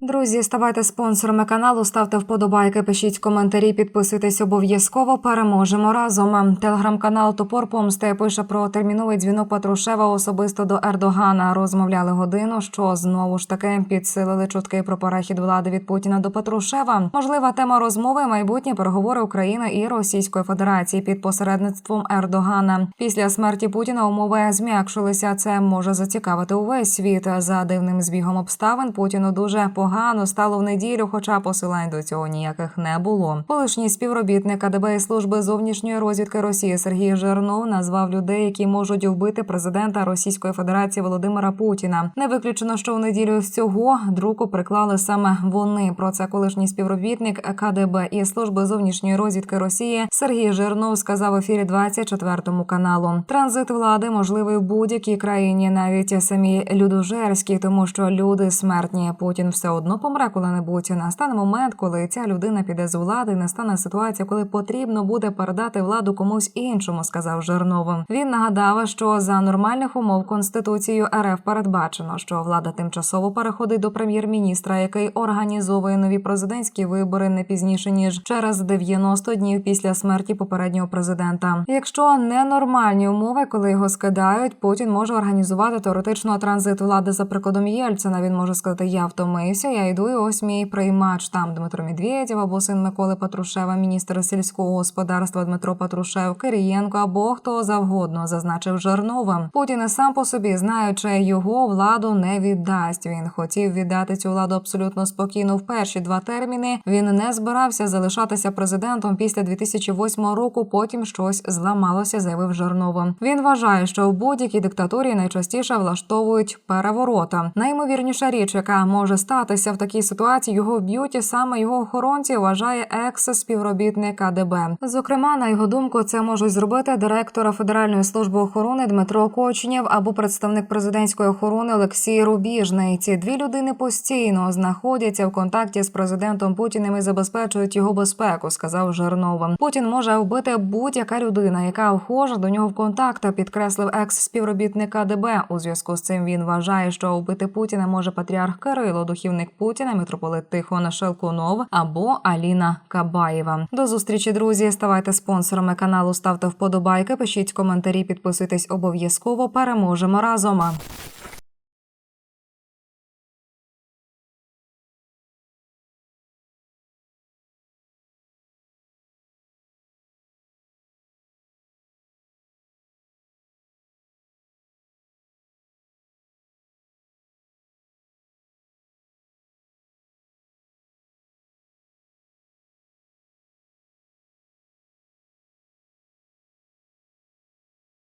Друзі, ставайте спонсорами каналу, ставте вподобайки, пишіть коментарі, підписуйтесь обов'язково. Переможемо разом. Телеграм-канал Топор Помсти пише про терміновий дзвінок Патрушева особисто до Ердогана. Розмовляли годину, що знову ж таки підсилили чутки про перехід влади від Путіна до Патрушева. Можлива тема розмови майбутні переговори України і Російської Федерації під посередництвом Ердогана. Після смерті Путіна умови зм'якшилися. Це може зацікавити увесь світ. За дивним збігом обставин Путіну дуже погано стало в неділю, хоча посилань до цього ніяких не було. Колишній співробітник КДБ і служби зовнішньої розвідки Росії Сергій Жернов назвав людей, які можуть вбити президента Російської Федерації Володимира Путіна. Не виключено, що в неділю з цього друку приклали саме вони. Про це колишній співробітник КДБ і служби зовнішньої розвідки Росії Сергій Жернов сказав в ефірі 24 каналу. Транзит влади можливий в будь-якій країні, навіть самі людожерській, тому що люди смертні. Путін все одно помре коли-небудь. Настане момент, коли ця людина піде з влади. Настане ситуація, коли потрібно буде передати владу комусь іншому, сказав Жерновим. Він нагадав, що за нормальних умов конституцією РФ передбачено, що влада тимчасово переходить до прем'єр-міністра, який організовує нові президентські вибори не пізніше ніж через 90 днів після смерті попереднього президента. Якщо ненормальні умови, коли його скидають, Путін може організувати теоретично транзит влади за прикладом Єльцина. Він може сказати: Я втомився, я йду, і ось мій приймач. Там Дмитро Медведєв або син Миколи Патрушева, міністр сільського господарства Дмитро Патрушев, Кирієнко або хто завгодно, зазначив Жерновим. Путін і сам по собі, знаючи його владу, не віддасть. Він хотів віддати цю владу абсолютно спокійно в перші два терміни. Він не збирався залишатися президентом після 2008 року. Потім щось зламалося, заявив Жерновим. Він вважає, що в будь-якій диктатурі найчастіше влаштовують переворота. Наймовірніша річ, яка може статися в такій ситуації, його вб'ють і саме його охоронці, вважає екс-співробітник КДБ. Зокрема, на його думку, це можуть зробити директора Федеральної служби охорони Дмитро Кочнєв або представник президентської охорони Олексій Рубіжний. Ці дві людини постійно знаходяться в контакті з президентом Путіним і забезпечують його безпеку, сказав Жернова. Путін може вбити будь-яка людина, яка вхожа до нього в контакт, підкреслив екс-співробітник КДБ. У зв'язку з цим він вважає, що вбити Путіна може патріарх Кирило, духівник Путіна, митрополит Тихон Шелкунов або Аліна Кабаєва. До зустрічі, друзі. Ставайте спонсорами каналу, ставте вподобайки, пишіть коментарі, підписуйтесь обов'язково. Переможемо разом.